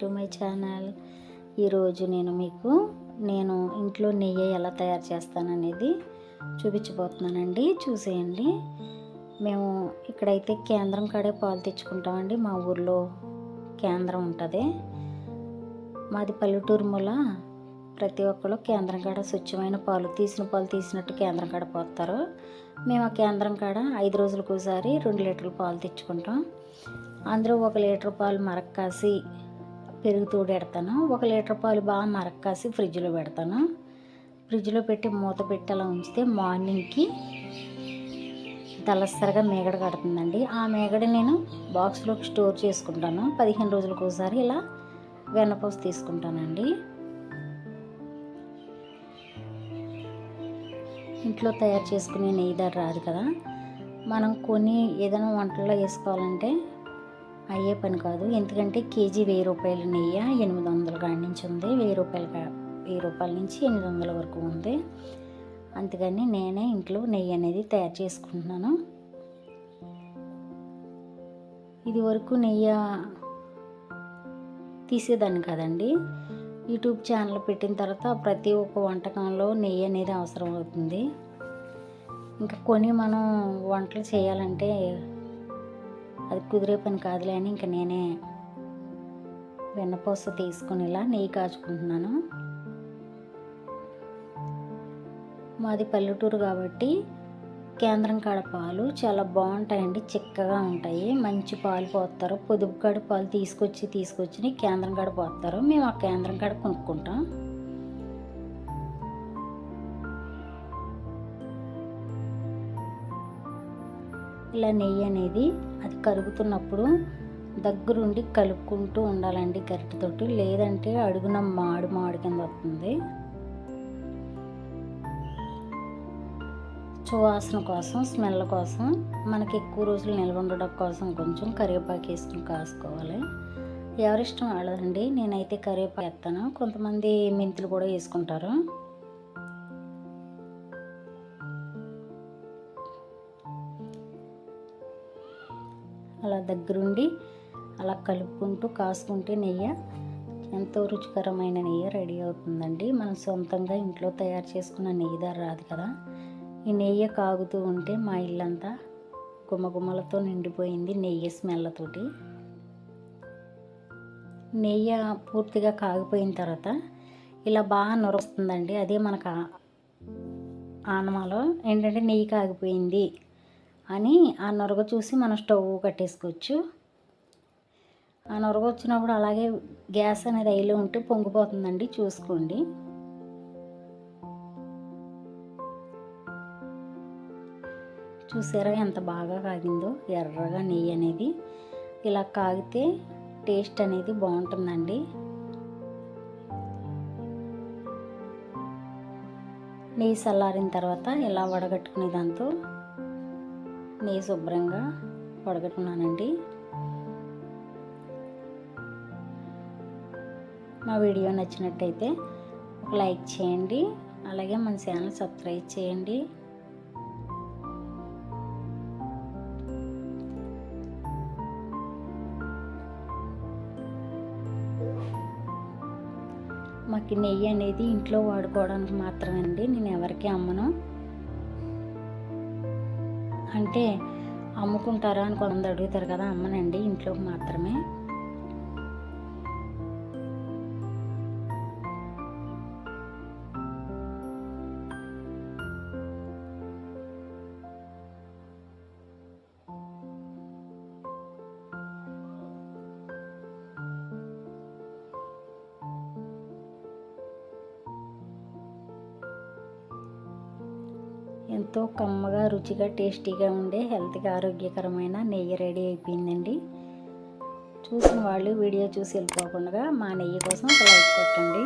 To my channel. ఈరోజు నేను మీకు నేను ఇంట్లో నెయ్యి ఎలా తయారు చేస్తాననేది చూపించబోతున్నానండి. చూసేయండి. మేము ఇక్కడైతే కేంద్రం కాడే పాలు తెచ్చుకుంటామండి. మా ఊర్లో కేంద్రం ఉంటుంది. మాది పల్లెటూరు మూల. ప్రతి ఒక్కరు కేంద్రం కాడ స్వచ్ఛమైన పాలు తీసిన పాలు తీసినట్టు కేంద్రం కాడ పోస్తారు మేము ఆ కేంద్రం కాడ ఐదు రోజులకు ఒకసారి రెండు లీటర్ల పాలు తెచ్చుకుంటాం. అందులో ఒక లీటర్ పాలు మరక్ కాసి పెరుగు తోడు పెడతాను ఒక లీటర్ పాలు బాగా మరక్కాసి ఫ్రిడ్జ్లో పెడతాను. ఫ్రిడ్జ్లో పెట్టి మూత పెట్టి అలా ఉంచితే మార్నింగ్కి తలసరిగా మేగడ కడుతుందండి. ఆ మేగడ నేను బాక్స్లోకి స్టోర్ చేసుకుంటాను. పదిహేను రోజులకు ఒకసారి ఇలా వెన్నపూస తీసుకుంటానండి. ఇంట్లో తయారు చేసుకునే నెయ్యి ధర రాదు కదా. మనం కొని ఏదైనా వంటల్లో వేసుకోవాలంటే అయ్యే పని కాదు. ఎందుకంటే కేజీ వెయ్యి రూపాయల నెయ్యి ఎనిమిది వందల కాడి నుంచి ఉంది. వెయ్యి రూపాయల కా- వెయ్యి రూపాయల నుంచి ఎనిమిది వందల వరకు ఉంది. అందుకని నేనే ఇంట్లో నెయ్యి అనేది తయారు చేసుకుంటున్నాను. ఇది వరకు నెయ్యి తీసేదాన్ని కదండి. యూట్యూబ్ ఛానల్ పెట్టిన తర్వాత ప్రతి ఒక్క వంటకంలో నెయ్యి అనేది అవసరం అవుతుంది. ఇంకా కొని మనం వంటలు చేయాలంటే అది కుదిరే పని కాదులే అని ఇంకా నేనే వెన్నపూస తీసుకుని ఇలా నెయ్యి కాచుకుంటున్నాను. మాది పల్లెటూరు కాబట్టి కేంద్రం కాడ పాలు చాలా బాగుంటాయండి చిక్కగా ఉంటాయి. మంచి పాలు పోస్తారు. పొదుపు కాడ పాలు తీసుకొచ్చి తీసుకొచ్చి కేంద్రం కాడ పోస్తారు. మేము ఆ కేంద్రం కాడ కొనుక్కుంటాం. ఇలా నెయ్యి అనేది అది కరుగుతున్నప్పుడు దగ్గరుండి కలుపుకుంటూ ఉండాలండి గరిటెతోటి. లేదంటే అడుగున మాడు మాడు కింద వస్తుంది. సువాసన కోసం స్మెల్ కోసం మనకి ఎక్కువ రోజులు నిల్వ ఉండడం కోసం కొంచెం కరివేపాకు వేసుకుని కాసుకోవాలి. ఎవరిష్టం వాళ్ళదండి. నేనైతే కరివేపాకు వేస్తాను. కొంతమంది మెంతులు కూడా వేసుకుంటారు. అలా దగ్గరుండి అలా కలుపుకుంటూ కాసుకుంటే నెయ్యి ఎంతో రుచికరమైన నెయ్యి రెడీ అవుతుందండి. మనం సొంతంగా ఇంట్లో తయారు చేసుకున్న నెయ్యి ధర రాదు కదా. ఈ నెయ్యి కాగుతూ ఉంటే మా ఇల్లంతా గుమ్మగుమ్మలతో నిండిపోయింది నెయ్యి స్మెల్లతోటి నెయ్యి పూర్తిగా కాగిపోయిన తర్వాత ఇలా బాగా నొరుస్తుందండి. అదే మనకు ఆ- ఆనమాలో ఏంటంటే నెయ్యి కాగిపోయింది. అని ఆ నొరగ చూసి మనం స్టవ్ కట్టేసుకోవచ్చు. ఆ నొరగ వచ్చినప్పుడు అలాగే గ్యాస్ అనేది అయిలో ఉంటే పొంగిపోతుందండి చూసుకోండి. చూసారా ఎంత బాగా కాగిందో? ఎర్రగా నెయ్యి అనేది. ఇలా కాగితే టేస్ట్ అనేది బాగుంటుందండి. నెయ్యి చల్లారిన తర్వాత ఇలా వడగట్టుకునే దాంతో నెయ్యి శుభ్రంగా వడగట్టుకున్నానండి మా వీడియో నచ్చినట్టయితే ఒక లైక్ చేయండి. అలాగే మన ఛానల్ సబ్స్క్రైబ్ చేయండి. మాకు నెయ్యి అనేది ఇంట్లో వాడుకోవడానికి మాత్రమే అండి. నేను ఎవరికి అమ్మను. అంటే అమ్ముకుంటారా అని కొందరు అడుగుతారు కదా అమ్మనండి ఇంట్లోకి మాత్రమే. ఎంతో కమ్మగా రుచిగా టేస్టీగా ఉండే హెల్త్గా ఆరోగ్యకరమైన నెయ్యి రెడీ అయిపోయిందండి. చూసిన వాళ్ళు వీడియో చూసి వెళ్ళిపోకుండా మా నెయ్యి కోసం ఒక లైక్ కొట్టండి.